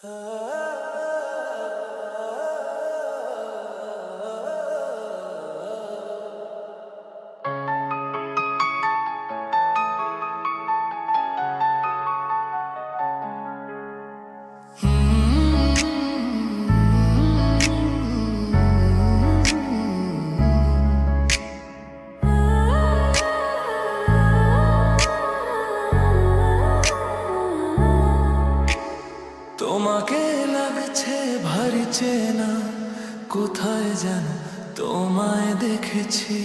Uh... চেনা কোথায় যেন তোমায় দেখেছি।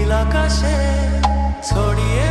নীল আকাশে ছড়িয়ে